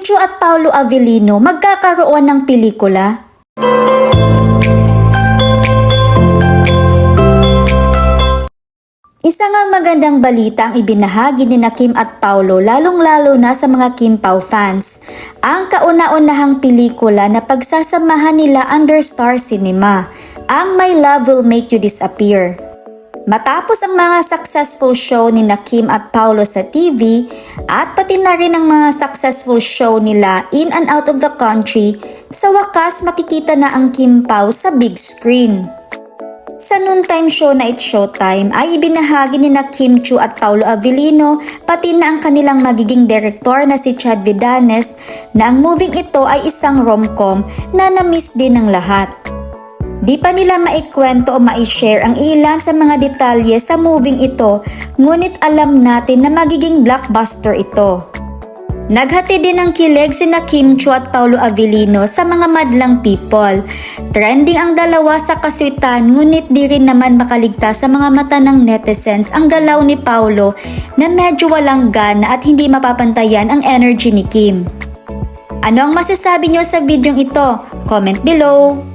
Chu at Paolo Avellino magkakaroon ng pelikula? Isa ngang magandang balita ang ibinahagi ni na Kim at Paulo lalong-lalo na sa mga Kim Pao fans. Ang kauna-unahang pelikula na pagsasamahan nila under Star Cinema, ang My Love Will Make You Disappear. Matapos ang mga successful show ni na Kim at Paulo sa TV at pati na rin ang mga successful show nila in and out of the country, sa wakas makikita na ang Kim Pao sa big screen. Sa noontime show na It's Showtime ay ibinahagi ni na Kim Chu at Paulo Avellino pati na ang kanilang magiging direktor na si Chad Vidanes na ang moving ito ay isang rom-com na na-miss din ng lahat. Di pa nila maikwento o ma-share ang ilan sa mga detalye sa moving ito ngunit alam natin na magiging blockbuster ito. Naghati din ng kilig sina Kim Chu at Paulo Avellino sa mga madlang people. Trending ang dalawa sa kaswitan ngunit di rin naman makaligtas sa mga mata ng netizens ang galaw ni Paulo na medyo walang gana at hindi mapapantayan ang energy ni Kim. Ano ang masasabi nyo sa videong ito? Comment below!